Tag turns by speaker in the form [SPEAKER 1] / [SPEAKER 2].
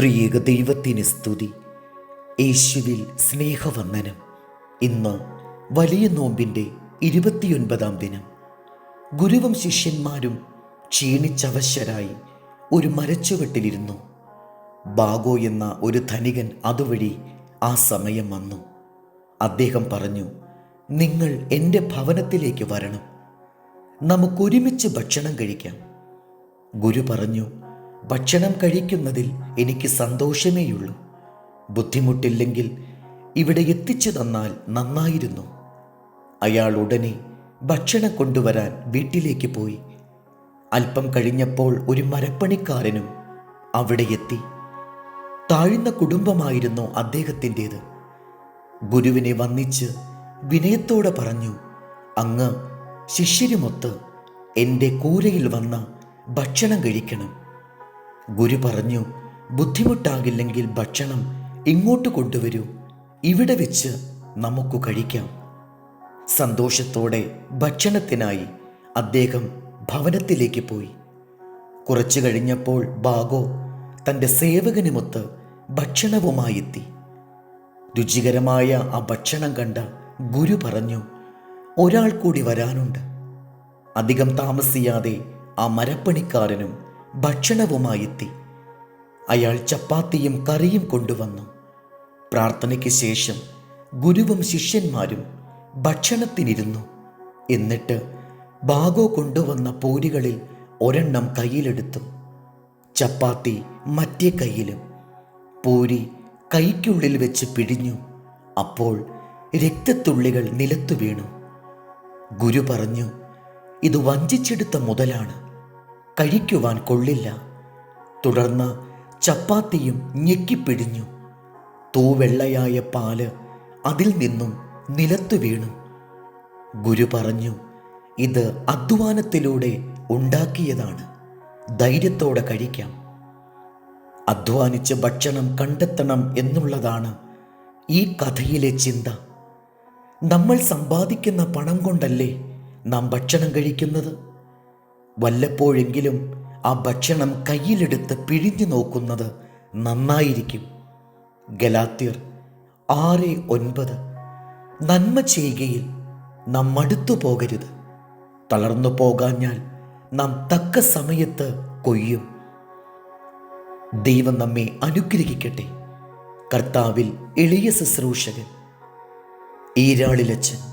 [SPEAKER 1] ത്രിയേക ദൈവത്തിന് സ്തുതി. യേശുവിൽ സ്നേഹവന്ദനം. ഇന്ന് വലിയ നോമ്പിന്റെ ഇരുപത്തിയൊൻപതാം ദിനം. ഗുരുവും ശിഷ്യന്മാരും ക്ഷീണിച്ചവശരായി ഒരു മരച്ചുവട്ടിലിരുന്നു. ബാഗോ എന്ന ഒരു ധനികൻ അതുവഴി ആ സമയം വന്നു. അദ്ദേഹം പറഞ്ഞു നിങ്ങൾ എന്റെ ഭവനത്തിലേക്ക് വരണം. നമുക്കൊരുമിച്ച് ഭക്ഷണം കഴിക്കാം. ഗുരു പറഞ്ഞു ഭക്ഷണം കഴിക്കുന്നതിൽ എനിക്ക് സന്തോഷമേയുള്ളൂ. ബുദ്ധിമുട്ടില്ലെങ്കിൽ ഇവിടെ എത്തിച്ചു തന്നാൽ നന്നായിരുന്നു. അയാൾ ഉടനെ ഭക്ഷണം കൊണ്ടുവരാൻ വീട്ടിലേക്ക് പോയി. അല്പം കഴിഞ്ഞപ്പോൾ ഒരു മരപ്പണിക്കാരനും അവിടെ എത്തി. താഴ്ന്ന കുടുംബമായിരുന്നു അദ്ദേഹത്തിന്റേത്. ഗുരുവിനെ വന്നിച്ച് വിനയത്തോടെ പറഞ്ഞു അങ്ങ് ശിഷ്യരുമൊത്ത് എന്റെ കൂരയിൽ വന്ന ഭക്ഷണം കഴിക്കണം. ഗുരു പറഞ്ഞു ബുദ്ധിമുട്ടാകില്ലെങ്കിൽ ഭക്ഷണം ഇങ്ങോട്ട് കൊണ്ടുവരൂ. ഇവിടെ വെച്ച് നമുക്ക് കഴിക്കാം. സന്തോഷത്തോടെ ഭക്ഷണത്തിനായി അദ്ദേഹം ഭവനത്തിലേക്ക് പോയി. കുറച്ചു കഴിഞ്ഞപ്പോൾ ബാഗോ തന്റെ സേവകനുമൊത്ത് ഭക്ഷണവുമായി എത്തി രുചികരമായ ആ ഭക്ഷണം കണ്ട ഗുരു പറഞ്ഞു ഒരാൾ കൂടി വരാനുണ്ട്. അധികം താമസിയാതെ ആ മരപ്പണിക്കാരനും ഭക്ഷണവുമായി എത്തി അയാൾ ചപ്പാത്തിയും കറിയും കൊണ്ടുവന്നു. പ്രാർത്ഥനയ്ക്ക് ശേഷം ഗുരുവും ശിഷ്യന്മാരും ഭക്ഷണത്തിനിരുന്നു. എന്നിട്ട് ബാഗോ കൊണ്ടുവന്ന പോരികളിൽ ഒരെണ്ണം കയ്യിലെടുത്തു. ചപ്പാത്തി മറ്റേ കയ്യിലും. പൂരി കൈക്കുള്ളിൽ വെച്ച് പിടിഞ്ഞു അപ്പോൾ രക്തത്തുള്ളികൾ നിലത്തു വീണു. ഗുരു പറഞ്ഞു ഇത് വഞ്ചിച്ചെടുത്ത മുതലാണ്. കഴിക്കുവാൻ കൊള്ളില്ല. തുടർന്ന് ചപ്പാത്തിയും ഞെക്കിപ്പിടിഞ്ഞു. തൂവെള്ളയായ പാൽ അതിൽ നിന്നും നിലത്തു വീണു. ഗുരു പറഞ്ഞു ഇത് അധ്വാനത്തിലൂടെ ഉണ്ടാക്കിയതാണ്. ധൈര്യത്തോടെ കഴിക്കാം. അധ്വാനിച്ച് ഭക്ഷണം കണ്ടെത്തണം എന്നുള്ളതാണ് ഈ കഥയിലെ ചിന്ത. നമ്മൾ സമ്പാദിക്കുന്ന പണം കൊണ്ടല്ലേ നാം ഭക്ഷണം കഴിക്കുന്നത്? വല്ലപ്പോഴെങ്കിലും ആ ഭക്ഷണം കയ്യിലെടുത്ത് പിഴിഞ്ഞു നോക്കുന്നത് നന്നായിരിക്കും. ഗലാത്യർ ആറ് ഒൻപത്. നന്മ ചെയ്യുകയിൽ നാം മടുത്തു പോകരുത്. തളർന്നു പോകാഞ്ഞാൽ നാം തക്ക സമയത്ത് കൊയ്യും. ദൈവം നമ്മെ അനുഗ്രഹിക്കട്ടെ. കർത്താവിൽ എളിയ ശുശ്രൂഷകൻ. ഈരാളിലച്ചൻ